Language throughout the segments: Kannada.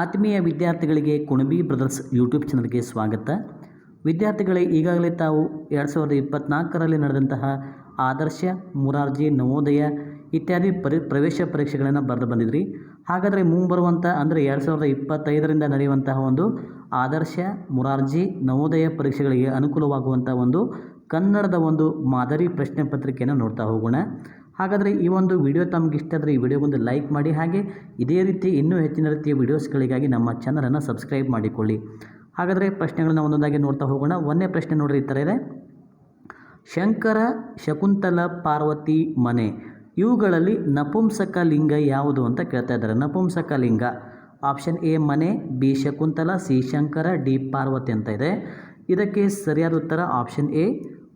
ಆತ್ಮೀಯ ವಿದ್ಯಾರ್ಥಿಗಳಿಗೆ ಕುಣಬಿ ಬ್ರದರ್ಸ್ ಯೂಟ್ಯೂಬ್ ಚಾನಲ್ಗೆ ಸ್ವಾಗತ. ವಿದ್ಯಾರ್ಥಿಗಳೇ, ಈಗಾಗಲೇ ತಾವು ಎರಡು ಸಾವಿರದ ಇಪ್ಪತ್ನಾಲ್ಕರಲ್ಲಿ ನಡೆದಂತಹ ಆದರ್ಶ ಮುರಾರ್ಜಿ ನವೋದಯ ಇತ್ಯಾದಿ ಪರಿ, ಪ್ರವೇಶ ಪರೀಕ್ಷೆಗಳನ್ನು ಬರೆದು ಬಂದಿದ್ರಿ. ಹಾಗಾದರೆ ಮುಂಬರುವಂಥ ಅಂದರೆ ಎರಡು ಸಾವಿರದ ಇಪ್ಪತ್ತೈದರಿಂದ ನಡೆಯುವಂತಹ ಒಂದು ಆದರ್ಶ ಮುರಾರ್ಜಿ ನವೋದಯ ಪರೀಕ್ಷೆಗಳಿಗೆ ಅನುಕೂಲವಾಗುವಂಥ ಒಂದು ಕನ್ನಡದ ಒಂದು ಮಾದರಿ ಪ್ರಶ್ನೆ ಪತ್ರಿಕೆಯನ್ನು ನೋಡ್ತಾ ಹೋಗೋಣ. ಹಾಗಾದರೆ ಈ ಒಂದು ವಿಡಿಯೋ ತಮಗೆ ಇಷ್ಟ ಆದರೆ ಈ ವಿಡಿಯೋಗೊಂದು ಲೈಕ್ ಮಾಡಿ ಹಾಗೆ ಇದೇ ರೀತಿ ಇನ್ನೂ ಹೆಚ್ಚಿನ ರೀತಿಯ ವಿಡಿಯೋಸ್ಗಳಿಗಾಗಿ ನಮ್ಮ ಚಾನಲನ್ನು ಸಬ್ಸ್ಕ್ರೈಬ್ ಮಾಡಿಕೊಳ್ಳಿ. ಹಾಗಾದರೆ ಪ್ರಶ್ನೆಗಳನ್ನ ಒಂದೊಂದಾಗಿ ನೋಡ್ತಾ ಹೋಗೋಣ. ಒಂದನೇ ಪ್ರಶ್ನೆ ನೋಡ್ರಿ ಈ ಥರ ಇದೆ. ಶಂಕರ ಶಕುಂತಲ ಪಾರ್ವತಿ ಮನೆ, ಇವುಗಳಲ್ಲಿ ನಪುಂಸಕ ಲಿಂಗ ಯಾವುದು ಅಂತ ಕೇಳ್ತಾ ಇದ್ದಾರೆ. ನಪುಂಸಕ ಲಿಂಗ. ಆಪ್ಷನ್ ಎ ಮನೆ, B Shakuntala, C Shankara, D Parvati ಅಂತ ಇದೆ. ಇದಕ್ಕೆ ಸರಿಯಾದ ಉತ್ತರ ಆಪ್ಷನ್ ಎ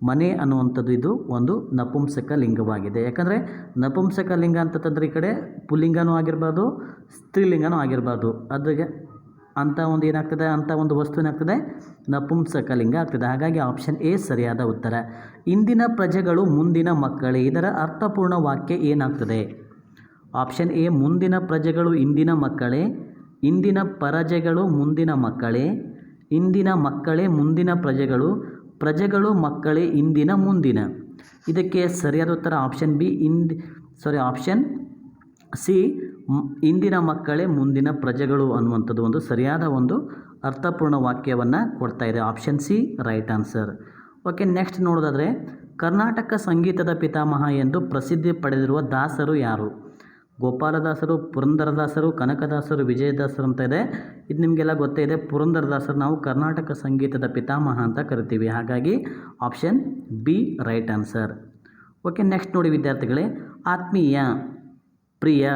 ಮನೆ ಅನ್ನುವಂಥದ್ದು ಇದು ಒಂದು ನಪುಂಸಕ ಲಿಂಗವಾಗಿದೆ. ಯಾಕಂದರೆ ನಪುಂಸಕ ಲಿಂಗ ಅಂತಂದ್ರೆ ಈ ಕಡೆ ಪುಲ್ಲಿಂಗನೂ ಆಗಿರ್ಬೋದು, ಸ್ತ್ರೀಲಿಂಗನೂ ಆಗಿರ್ಬೋದು. ಅದಕ್ಕೆ ಅಂಥ ಒಂದು ಏನಾಗ್ತದೆ ಅಂಥ ಒಂದು ವಸ್ತು ಏನಾಗ್ತದೆ? ನಪುಂಸಕ ಲಿಂಗ ಆಗ್ತದೆ. ಹಾಗಾಗಿ ಆಪ್ಷನ್ ಎ ಸರಿಯಾದ ಉತ್ತರ. ಇಂದಿನ ಪ್ರಜೆಗಳು ಮುಂದಿನ ಮಕ್ಕಳೇ. ಇದರ ಅರ್ಥಪೂರ್ಣ ವಾಕ್ಯ ಏನಾಗ್ತದೆ? ಆಪ್ಷನ್ ಎ ಮುಂದಿನ ಪ್ರಜೆಗಳು ಇಂದಿನ ಮಕ್ಕಳೇ. ಇಂದಿನ ಪರಜೆಗಳು ಮುಂದಿನ ಮಕ್ಕಳೇ. ಇಂದಿನ ಮಕ್ಕಳೇ ಮುಂದಿನ ಪ್ರಜೆಗಳು. ಪ್ರಜೆಗಳು ಮಕ್ಕಳೇ ಇಂದಿನ ಮುಂದಿನ. ಇದಕ್ಕೆ ಸರಿಯಾದ ಉತ್ತರ ಆಪ್ಷನ್ ಬಿ ಇಂದ್ ಸಾರಿ ಆಪ್ಷನ್ ಸಿ ಇಂದಿನ ಮಕ್ಕಳೇ ಮುಂದಿನ ಪ್ರಜೆಗಳು ಅನ್ನುವಂಥದ್ದು ಒಂದು ಸರಿಯಾದ ಒಂದು ಅರ್ಥಪೂರ್ಣ ವಾಕ್ಯವನ್ನು ಕೊಡ್ತಾ ಇದೆ. Option C right answer okay next ನೋಡೋದಾದರೆ, ಕರ್ನಾಟಕ ಸಂಗೀತದ ಪಿತಾಮಹ ಎಂದು ಪ್ರಸಿದ್ಧಿ ಪಡೆದಿರುವ ದಾಸರು ಯಾರು? ಗೋಪಾಲದಾಸರು, ಪುರಂದರದಾಸರು, ಕನಕದಾಸರು, ವಿಜಯದಾಸರು ಅಂತ ಇದೆ. ಇದು ನಿಮಗೆಲ್ಲ ಗೊತ್ತೇ ಇದೆ. ಪುರಂದರದಾಸರು ನಾವು ಕರ್ನಾಟಕ ಸಂಗೀತದ ಪಿತಾಮಹ ಅಂತ ಕರಿತೀವಿ. ಹಾಗಾಗಿ option B right answer okay next ನೋಡಿ ವಿದ್ಯಾರ್ಥಿಗಳೇ. ಆತ್ಮೀಯ, ಪ್ರಿಯ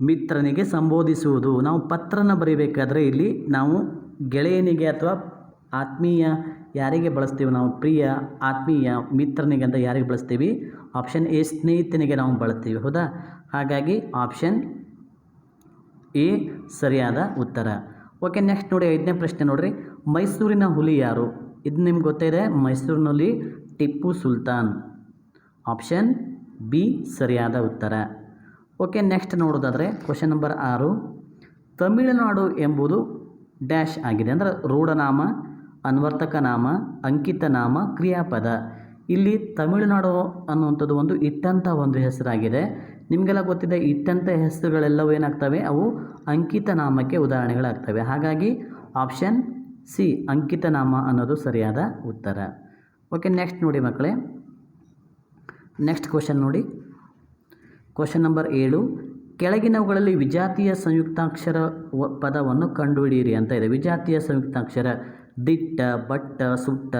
ಮಿತ್ರನಿಗೆ ಸಂಬೋಧಿಸುವುದು. ನಾವು ಪತ್ರನ ಬರೀಬೇಕಾದ್ರೆ ಇಲ್ಲಿ ನಾವು ಗೆಳೆಯನಿಗೆ ಅಥವಾ ಆತ್ಮೀಯ ಯಾರಿಗೆ ಬಳಸ್ತೀವಿ ನಾವು? ಪ್ರಿಯ, ಆತ್ಮೀಯ ಮಿತ್ರನಿಗೆ ಅಂತ ಯಾರಿಗೆ ಬಳಸ್ತೀವಿ? ಆಪ್ಷನ್ ಎ, ಸ್ನೇಹಿತನಿಗೆ ನಾವು ಬಳಸ್ತೀವಿ. ಹೌದಾ? ಹಾಗಾಗಿ ಆಪ್ಷನ್ ಎ, ಸರಿಯಾದ ಉತ್ತರ. ಓಕೆ ನೆಕ್ಸ್ಟ್ ನೋಡಿ, ಐದನೇ ಪ್ರಶ್ನೆ ನೋಡಿರಿ. ಮೈಸೂರಿನ ಹುಲಿ ಯಾರು? ಇದು ನಿಮ್ಗೆ ಗೊತ್ತಿದೆ, ಮೈಸೂರಿನಲ್ಲಿ ಟಿಪ್ಪು ಸುಲ್ತಾನ್. ಆಪ್ಷನ್ ಬಿ, ಸರಿಯಾದ ಉತ್ತರ. ಓಕೆ ನೆಕ್ಸ್ಟ್ ನೋಡೋದಾದರೆ ಕ್ವಶನ್ ನಂಬರ್ ಆರು. ತಮಿಳುನಾಡು ಎಂಬುದು ಡ್ಯಾಶ್ ಆಗಿದೆ, ಅಂದರೆ ರೂಢನಾಮ. ಅನ್ವರ್ತಕ ನಾಮ, ಅಂಕಿತ ನಾಮ, ಕ್ರಿಯಾಪದ. ಇಲ್ಲಿ ತಮಿಳುನಾಡು ಅನ್ನುವಂಥದ್ದು ಒಂದು ಇಟ್ಟಂಥ ಒಂದು ಹೆಸರಾಗಿದೆ. ನಿಮಗೆಲ್ಲ ಗೊತ್ತಿದೆ ಇಟ್ಟಂಥ ಹೆಸರುಗಳೆಲ್ಲವೂ ಏನಾಗ್ತವೆ? ಅವು ಅಂಕಿತ ನಾಮಕ್ಕೆ ಉದಾಹರಣೆಗಳಾಗ್ತವೆ. ಹಾಗಾಗಿ ಆಪ್ಷನ್ ಸಿ ಅಂಕಿತ ನಾಮ ಅನ್ನೋದು ಸರಿಯಾದ ಉತ್ತರ. ಓಕೆ ನೆಕ್ಸ್ಟ್ ನೋಡಿ ಮಕ್ಕಳೇ. ನೆಕ್ಸ್ಟ್ ಕ್ವಶನ್ ನೋಡಿ. ಕ್ವಶನ್ ನಂಬರ್ ಏಳು. ಕೆಳಗಿನವುಗಳಲ್ಲಿ ವಿಜಾತಿಯ ಸಂಯುಕ್ತಾಕ್ಷರ ಪದವನ್ನು ಕಂಡುಹಿಡಿಯಿರಿ ಅಂತ ಇದೆ. ವಿಜಾತಿಯ ಸಂಯುಕ್ತಾಕ್ಷರ. ದಿಟ್ಟ, ಬಟ್ಟ, ಸುಟ್ಟ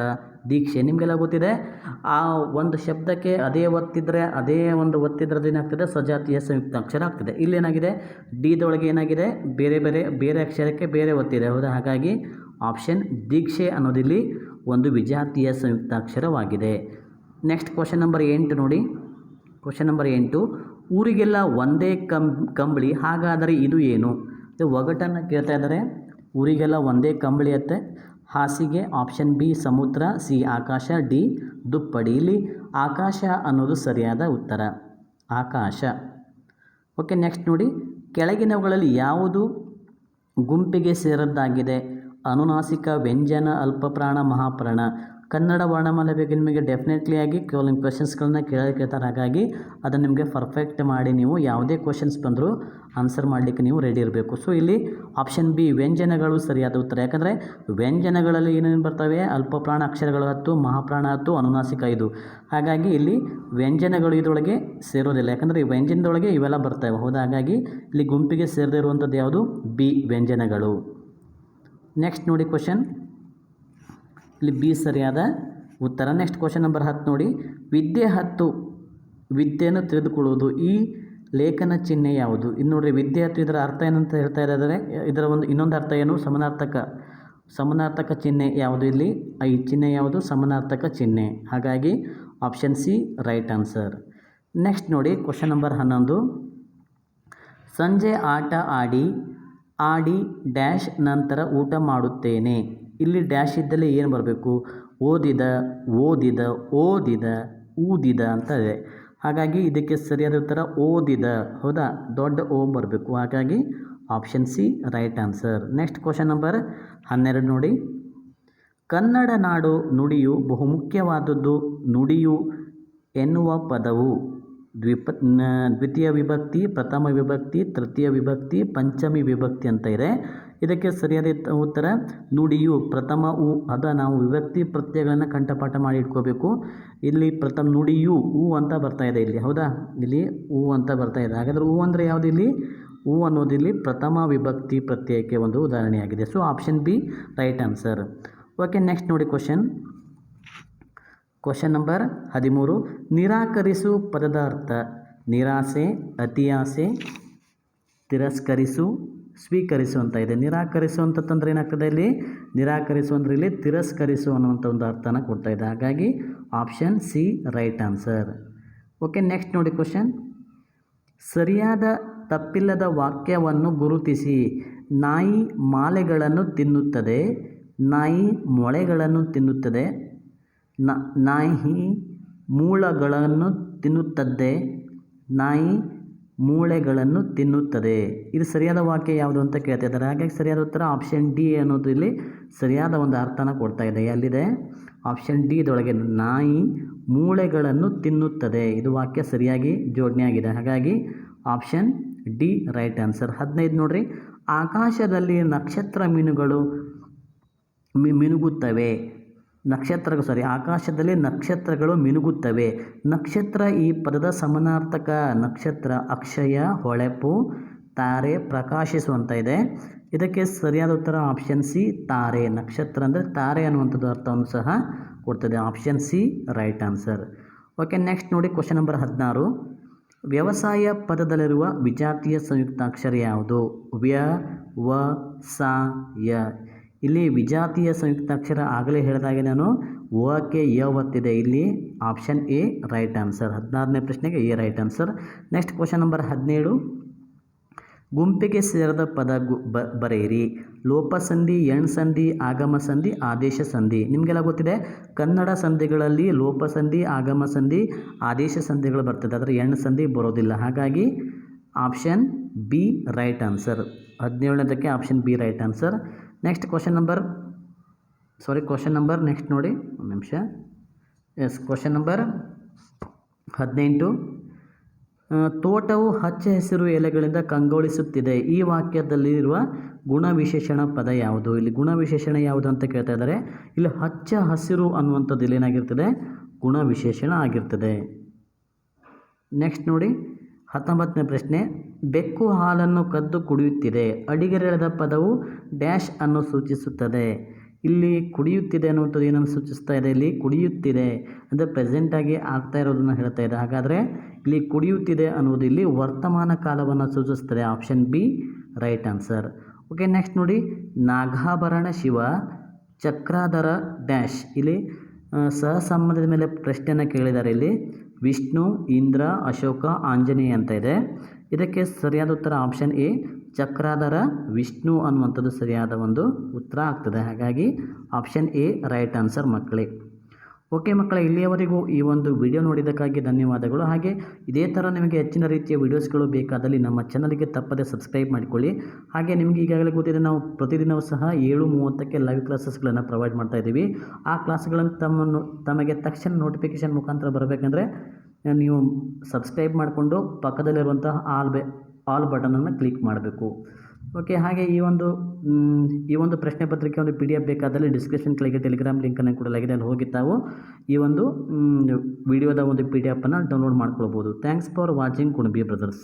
ದೀಕ್ಷೆ ನಿಮಗೆಲ್ಲ ಗೊತ್ತಿದೆ. ಆ ಒಂದು ಶಬ್ದಕ್ಕೆ ಅದೇ ಒತ್ತಿದ್ರೆ, ಅದೇ ಒಂದು ಒತ್ತಿದ್ರದ್ದು ಏನಾಗ್ತದೆ? ಸಜಾತಿಯ ಸಂಯುಕ್ತಾಕ್ಷರ ಆಗ್ತದೆ. ಇಲ್ಲೇನಾಗಿದೆ ಡಿದೊಳಗೆ ಏನಾಗಿದೆ? ಬೇರೆ ಬೇರೆ ಬೇರೆ ಅಕ್ಷರಕ್ಕೆ ಬೇರೆ ಒತ್ತಿದೆ. ಹೌದಾ? ಹಾಗಾಗಿ ಆಪ್ಷನ್ ದೀಕ್ಷೆ ಅನ್ನೋದಿಲ್ಲಿ ಒಂದು ವಿಜಾತಿಯ ಸಂಯುಕ್ತಾಕ್ಷರವಾಗಿದೆ ನೆಕ್ಸ್ಟ್ ಕ್ವಶನ್ ನಂಬರ್ ಎಂಟು ನೋಡಿ. ಕ್ವಶನ್ ನಂಬರ್ ಎಂಟು, ಊರಿಗೆಲ್ಲ ಒಂದೇ ಕಂ ಕಂಬಳಿ ಹಾಗಾದರೆ ಇದು ಏನು? ಒಗಟನ್ನು ಕೇಳ್ತಾ ಇದ್ದಾರೆ. ಊರಿಗೆಲ್ಲ ಒಂದೇ ಕಂಬಳಿ ಅತ್ತೆ. ಹಾಸಿಗೆ ಆಪ್ಷನ್ ಬಿ ಸಮುದ್ರ ಸಿ ಆಕಾಶ ಡಿ ದುಪ್ಪಡಿ ಇಲ್ಲಿ ಆಕಾಶ ಅನ್ನೋದು ಸರಿಯಾದ ಉತ್ತರ. ಆಕಾಶ. ಓಕೆ ನೆಕ್ಸ್ಟ್ ನೋಡಿ. ಕೆಳಗಿನವುಗಳಲ್ಲಿ ಯಾವುದು ಗುಂಪಿಗೆ ಸೇರದ್ದಾಗಿದೆ? ಅನುನಾಸಿಕ, ವ್ಯಂಜನ, ಅಲ್ಪಪ್ರಾಣ, ಮಹಾಪ್ರಾಣ. ಕನ್ನಡ ವರ್ಣಮಾಲೆ ಬಗ್ಗೆ ನಿಮಗೆ ಡೆಫಿನೆಟ್ಲಿ ಆಗಿ ಕೆಲವೊಂದು ಕ್ವೆಶನ್ಸ್ಗಳನ್ನ ಕೇಳಿ ಕೇಳ್ತಾರೆ ಹಾಗಾಗಿ ಅದನ್ನು ನಿಮಗೆ ಪರ್ಫೆಕ್ಟ್ ಮಾಡಿ ನೀವು ಯಾವುದೇ ಕ್ವಶನ್ಸ್ ಬಂದರೂ ಆನ್ಸರ್ ಮಾಡಲಿಕ್ಕೆ ನೀವು ರೆಡಿ ಇರಬೇಕು. ಸೊ ಇಲ್ಲಿ ಆಪ್ಷನ್ ಬಿ ವ್ಯಂಜನಗಳು ಸರಿಯಾದ ಉತ್ತರ. ಯಾಕಂದರೆ ವ್ಯಂಜನಗಳಲ್ಲಿ ಏನೇನು ಬರ್ತವೆ? ಅಲ್ಪಪ್ರಾಣ, ಅಕ್ಷರಗಳು ಹತ್ತು, ಮಹಾಪ್ರಾಣ ಹತ್ತು, ಅನುನಾಸಿಕ ಐದು. ಹಾಗಾಗಿ ಇಲ್ಲಿ ವ್ಯಂಜನಗಳು ಇದರೊಳಗೆ ಸೇರೋದಿಲ್ಲ. ಯಾಕಂದರೆ ಈ ವ್ಯಂಜನದೊಳಗೆ ಇವೆಲ್ಲ ಬರ್ತವೆ. ಹೌದಾ? ಹಾಗಾಗಿ ಇಲ್ಲಿ ಗುಂಪಿಗೆ ಸೇರದಿರುವಂಥದ್ದು ಯಾವುದು? ಬಿ ವ್ಯಂಜನಗಳು. ನೆಕ್ಸ್ಟ್ ನೋಡಿ ಕ್ವಶನ್ ಇಲ್ಲಿ ಬಿ ಸರಿಯಾದ ಉತ್ತರ. ನೆಕ್ಸ್ಟ್ ಕ್ವಶನ್ ನಂಬರ್ ಹತ್ತು ನೋಡಿ. ವಿದ್ಯೆ ಹತ್ತು, ವಿದ್ಯೆಯನ್ನು ತಿಳಿದುಕೊಳ್ಳುವುದು ಈ ಲೇಖನ ಚಿಹ್ನೆ ಯಾವುದು? ಇದು ನೋಡಿರಿ, ವಿದ್ಯೆ ಹತ್ತು ಇದರ ಅರ್ಥ ಏನಂತ ಹೇಳ್ತಾ ಇದ್ದಾರೆ. ಇದರ ಒಂದು ಇನ್ನೊಂದು ಅರ್ಥ ಏನು? ಸಮನಾರ್ಥಕ ಸಮನಾರ್ಥಕ ಚಿಹ್ನೆ ಯಾವುದು ಇಲ್ಲಿ? ಈ ಚಿಹ್ನೆ ಯಾವುದು? ಸಮನಾರ್ಥಕ ಚಿಹ್ನೆ. ಹಾಗಾಗಿ option C right answer next ನೋಡಿ ಕ್ವಶನ್ ನಂಬರ್ ಹನ್ನೊಂದು. ಸಂಜೆ ಆಟ ಆಡಿ ಆಡಿ ಡ್ಯಾಶ್ ನಂತರ ಊಟ ಮಾಡುತ್ತೇನೆ. ಇಲ್ಲಿ ಡ್ಯಾಶ್ ಇದ್ದಲ್ಲಿ ಏನು ಬರಬೇಕು? ಓದಿದ ಓದಿದ ಓದಿದ, ಊದಿದ ಅಂತ ಇದೆ. ಹಾಗಾಗಿ ಇದಕ್ಕೆ ಸರಿಯಾದ ಉತ್ತರ ಓದಿದ. ಹೌದಾ? ದೊಡ್ಡ ಓ ಬರಬೇಕು. ಹಾಗಾಗಿ option C right answer next question number ಹನ್ನೆರಡು ನೋಡಿ. ಕನ್ನಡ ನಾಡು ನುಡಿಯು ಬಹುಮುಖ್ಯವಾದದ್ದು ನುಡಿಯು ಎನ್ನುವ ಪದವು. ದ್ವಿಪ ದ್ವಿತೀಯ ವಿಭಕ್ತಿ, ಪ್ರಥಮ ವಿಭಕ್ತಿ, ತೃತೀಯ ವಿಭಕ್ತಿ, ಪಂಚಮಿ ವಿಭಕ್ತಿ ಅಂತ ಇದೆ. ಇದಕ್ಕೆ ಸರಿಯಾದ ಉತ್ತರ ನುಡಿಯು ಪ್ರಥಮ ಉ, ಅದ ನಾವು ವಿಭಕ್ತಿ ಪ್ರತ್ಯಯಗಳನ್ನು ಕಂಠಪಾಠ ಮಾಡಿ ಇಟ್ಕೋಬೇಕು. ಇಲ್ಲಿ ಪ್ರಥಮ ನುಡಿಯು ಹೂ ಅಂತ ಬರ್ತಾ ಇದೆ ಇಲ್ಲಿ, ಹೌದಾ? ಇಲ್ಲಿ ಹೂ ಅಂತ ಬರ್ತಾ ಇದೆ. ಹಾಗಾದರೆ ಹೂ ಅಂದರೆ ಯಾವುದು ಇಲ್ಲಿ? ಅನ್ನೋದು ಇಲ್ಲಿ ಪ್ರಥಮ ವಿಭಕ್ತಿ ಪ್ರತ್ಯಯಕ್ಕೆ ಒಂದು ಉದಾಹರಣೆಯಾಗಿದೆ. So option B right answer okay next ನೋಡಿ ಕ್ವಶನ್ ಕ್ವಶನ್ ನಂಬರ್ ಹದಿಮೂರು. ನಿರಾಕರಿಸು ಪದದ ಅರ್ಥ ನಿರಾಸೆ, ಅತಿಯಾಸೆ, ತಿರಸ್ಕರಿಸು ಸ್ವೀಕರಿಸು ಅಂತ ಇದೆ. ನಿರಾಕರಿಸುವಂಥ ತಂದ್ರೆ ಏನಾಗ್ತದೆ ಇಲ್ಲಿ? ನಿರಾಕರಿಸು ಅಂದರೆ ಇಲ್ಲಿ ತಿರಸ್ಕರಿಸು ಅನ್ನುವಂಥ ಒಂದು ಅರ್ಥನ ಕೊಡ್ತಾ ಇದೆ. ಹಾಗಾಗಿ option C right answer okay next ನೋಡಿ ಕ್ವಶನ್ ಸರಿಯಾದ ತಪ್ಪಿಲ್ಲದ ವಾಕ್ಯವನ್ನು ಗುರುತಿಸಿ. ನಾಯಿ ಮಾಲೆಗಳನ್ನು ತಿನ್ನುತ್ತದೆ. ನಾಯಿ ಮೊಳೆಗಳನ್ನು ತಿನ್ನುತ್ತದೆ. ನಾಯಿ ಮೂಳಗಳನ್ನು ತಿನ್ನುತ್ತದೆ. ನಾಯಿ ಮೂಳೆಗಳನ್ನು ತಿನ್ನುತ್ತದೆ. ಇದು ಸರಿಯಾದ ವಾಕ್ಯ ಯಾವುದು ಅಂತ ಕೇಳ್ತಾ ಇದ್ದಾರೆ. ಹಾಗಾಗಿ ಸರಿಯಾದ ಉತ್ತರ ಆಪ್ಷನ್ ಡಿ ಅನ್ನೋದು ಇಲ್ಲಿ ಸರಿಯಾದ ಒಂದು ಅರ್ಥನ ಕೊಡ್ತಾ ಇದೆ. ಎಲ್ಲಿದೆ? ಆಪ್ಷನ್ ಡಿ ಇದೊಳಗೆ ನಾಯಿ ಮೂಳೆಗಳನ್ನು ತಿನ್ನುತ್ತದೆ. ಇದು ವಾಕ್ಯ ಸರಿಯಾಗಿ ಜೋಡಣೆಯಾಗಿದೆ ಹಾಗಾಗಿ ಆಪ್ಷನ್ ಡಿ ರೈಟ್ ಆನ್ಸರ್ ಹದಿನೈದು ನೋಡ್ರಿ. ಆಕಾಶದಲ್ಲಿ ನಕ್ಷತ್ರ ಮೀನುಗಳು ಮಿನುಗುತ್ತವೆ. ನಕ್ಷತ್ರ ಸಾರಿ ಆಕಾಶದಲ್ಲಿ ನಕ್ಷತ್ರಗಳು ಮಿನುಗುತ್ತವೆ. ನಕ್ಷತ್ರ ಈ ಪದದ ಸಮನಾರ್ಥಕ ನಕ್ಷತ್ರ ಅಕ್ಷಯ, ಹೊಳೆಪು, ತಾರೆ ಪ್ರಕಾಶಿಸುವಂಥ ಇದೆ. ಇದಕ್ಕೆ ಸರಿಯಾದ ಉತ್ತರ ಆಪ್ಷನ್ ಸಿ ತಾರೆ. ನಕ್ಷತ್ರ ಅಂದರೆ ತಾರೆ ಅನ್ನುವಂಥದ್ದು ಅರ್ಥವನ್ನು ಸಹ ಕೊಡ್ತದೆ. Option C right answer okay next ನೋಡಿ ಕ್ವಶನ್ ನಂಬರ್ ಹದಿನಾರು. ವ್ಯವಸಾಯ ಪದದಲ್ಲಿರುವ ವಿಜಾತಿಯ ಸಂಯುಕ್ತಾಕ್ಷರ ಯಾವುದು? ವ್ಯ, ವ, ಸ, ಯ. ಇಲ್ಲಿ ವಿಜಾತಿಯ ಸಂಯುಕ್ತಾಕ್ಷರ ಆಗಲೇ ಹೇಳಿದಾಗೆ ನಾನು ಓಕೆ ಎ ಒತ್ತಿದೆ. ಇಲ್ಲಿ ಆಪ್ಷನ್ ಎ ರೈಟ್ ಆನ್ಸರ್ ಹದಿನಾರನೇ ಪ್ರಶ್ನೆಗೆ A right answer next question number ಹದಿನೇಳು. ಗುಂಪಿಗೆ ಸೇರಿದ ಪದ ಗು ಬ ಬರೆಯಿರಿ. ಲೋಪಸಂಧಿ ಎಣ್ಸಂಧಿ ಆಗಮ ಸಂಧಿ, ಆದೇಶ ಸಂಧಿ. ನಿಮಗೆಲ್ಲ ಗೊತ್ತಿದೆ? ಕನ್ನಡ ಸಂಧಿಗಳಲ್ಲಿ ಲೋಪಸಂಧಿ ಆಗಮ ಸಂಧಿ, ಆದೇಶ ಸಂಧಿಗಳು ಬರ್ತದೆ. ಆದರೆ ಎಣ್ಣು ಸಂಧಿ ಬರೋದಿಲ್ಲ. ಹಾಗಾಗಿ option B right answer ಹದಿನೇಳನೇದಕ್ಕೆ option B right answer next question number sorry question number next ನೋಡಿ, ಒಂದು ನಿಮಿಷ. ಎಸ್ ಕ್ವಶನ್ ನಂಬರ್ ಹದಿನೆಂಟು. ತೋಟವು ಹಚ್ಚ ಹಸಿರು ಎಲೆಗಳಿಂದ ಕಂಗೊಳಿಸುತ್ತಿದೆ. ಈ ವಾಕ್ಯದಲ್ಲಿರುವ ಗುಣವಿಶೇಷಣ ಪದ ಯಾವುದು? ಇಲ್ಲಿ ಗುಣವಿಶೇಷಣ ಯಾವುದು ಅಂತ ಕೇಳ್ತಾ ಇದ್ದಾರೆ. ಇಲ್ಲಿ ಹಚ್ಚ ಹಸಿರು ಅನ್ನುವಂಥದ್ದು ಇಲ್ಲಿ ಏನಾಗಿರ್ತದೆ? ಗುಣವಿಶೇಷಣ ಆಗಿರ್ತದೆ. ನೆಕ್ಸ್ಟ್ ನೋಡಿ. ಹತ್ತೊಂಬತ್ತನೇ ಪ್ರಶ್ನೆ, ಬೆಕ್ಕು ಹಾಲನ್ನು ಕದ್ದು ಕುಡಿಯುತ್ತಿದೆ ಅಡಿಗೆರೆಳೆದ ಪದವು ಡ್ಯಾಶ್ ಅನ್ನು ಸೂಚಿಸುತ್ತದೆ. ಇಲ್ಲಿ ಕುಡಿಯುತ್ತಿದೆ ಅನ್ನುವಂಥದ್ದು ಏನನ್ನು ಸೂಚಿಸ್ತಾ ಇದೆ? ಇಲ್ಲಿ ಕುಡಿಯುತ್ತಿದೆ ಅಂದರೆ ಪ್ರೆಸೆಂಟಾಗಿ ಆಗ್ತಾ ಇರೋದನ್ನು ಹೇಳ್ತಾ ಇದೆ. ಹಾಗಾದರೆ ಇಲ್ಲಿ ಕುಡಿಯುತ್ತಿದೆ ಅನ್ನೋದು ಇಲ್ಲಿ ವರ್ತಮಾನ ಕಾಲವನ್ನು ಸೂಚಿಸ್ತದೆ option B, right answer. Okay, next ನೋಡಿ. ನಾಗಾಭರಣ ಶಿವ, ಚಕ್ರಾಧರ ಡ್ಯಾಶ್. ಇಲ್ಲಿ ಸಹಸಂಬಂಧದ ಮೇಲೆ ಪ್ರಶ್ನೆಯನ್ನು ಕೇಳಿದ್ದಾರೆ. ಇಲ್ಲಿ ವಿಷ್ಣು, ಇಂದ್ರ, ಅಶೋಕ, ಆಂಜನೇಯ ಅಂತ ಇದೆ. ಇದಕ್ಕೆ ಸರಿಯಾದ ಉತ್ತರ ಆಪ್ಷನ್ ಎ, ಚಕ್ರಾಧರ, ವಿಷ್ಣು ಅನ್ನುವಂಥದ್ದು ಸರಿಯಾದ ಒಂದು ಉತ್ತರ ಆಗ್ತದೆ. ಹಾಗಾಗಿ ಆಪ್ಷನ್ ಎ ರೈಟ್ ಆನ್ಸರ್ ಮಕ್ಕಳೇ. ಓಕೆ ಮಕ್ಕಳೇ, ಇಲ್ಲಿಯವರೆಗೂ ಈ ಒಂದು ವಿಡಿಯೋ ನೋಡಿದ್ದಕ್ಕಾಗಿ ಧನ್ಯವಾದಗಳು. ಹಾಗೆ ಇದೇ ಥರ ನಿಮಗೆ ಹೆಚ್ಚಿನ ರೀತಿಯ ವೀಡಿಯೋಸ್ಗಳು ಬೇಕಾದಲ್ಲಿ ನಮ್ಮ ಚಾನಲ್ಗೆ ತಪ್ಪದೆ ಸಬ್ಸ್ಕ್ರೈಬ್ ಮಾಡಿಕೊಳ್ಳಿ. ಹಾಗೆ ನಿಮಗೆ ಈಗಾಗಲೇ ಗೊತ್ತಿದೆ, ನಾವು ಪ್ರತಿದಿನವೂ ಸಹ ಏಳು ಮೂವತ್ತಕ್ಕೆ ಲೈವ್ ಕ್ಲಾಸಸ್ಗಳನ್ನು ಪ್ರೊವೈಡ್ ಮಾಡ್ತಾ ಇದ್ದೀವಿ. ಆ ಕ್ಲಾಸ್ಗಳನ್ನು ತಮ್ಮನ್ನು, ತಮಗೆ ತಕ್ಷಣ ನೋಟಿಫಿಕೇಷನ್ ಮುಖಾಂತರ ಬರಬೇಕಂದ್ರೆ ನೀವು ಸಬ್ಸ್ಕ್ರೈಬ್ ಮಾಡಿಕೊಂಡು ಪಕ್ಕದಲ್ಲಿರುವಂತಹ ಆಲ್ ಬೆ ಆಲ್ ಬಟನನ್ನು ಕ್ಲಿಕ್ ಮಾಡಬೇಕು. ಓಕೆ ಹಾಗೆ ಈ ಒಂದು ಈ ಒಂದು ಪ್ರಶ್ನೆ ಪತ್ರಿಕೆ ಒಂದು ಪಿ ಡಿ ಎಫ್ ಬೇಕಾದಲ್ಲಿ ಡಿಸ್ಕ್ರಿಪ್ಷನ್ ಕೆಳಗೆ ಟೆಲಿಗ್ರಾಮ್ ಲಿಂಕನ್ನು ಕೊಡಲಾಗಿದೆ. ಅಲ್ಲಿ ಹೋಗಿ ತಾವು ಈ ಒಂದು ವಿಡಿಯೋದ ಒಂದು ಪಿ ಡಿ ಎಫನ್ನು ಡೌನ್ಲೋಡ್ ಮಾಡ್ಕೊಳ್ಬೋದು. Thanks for watching Kunabi brothers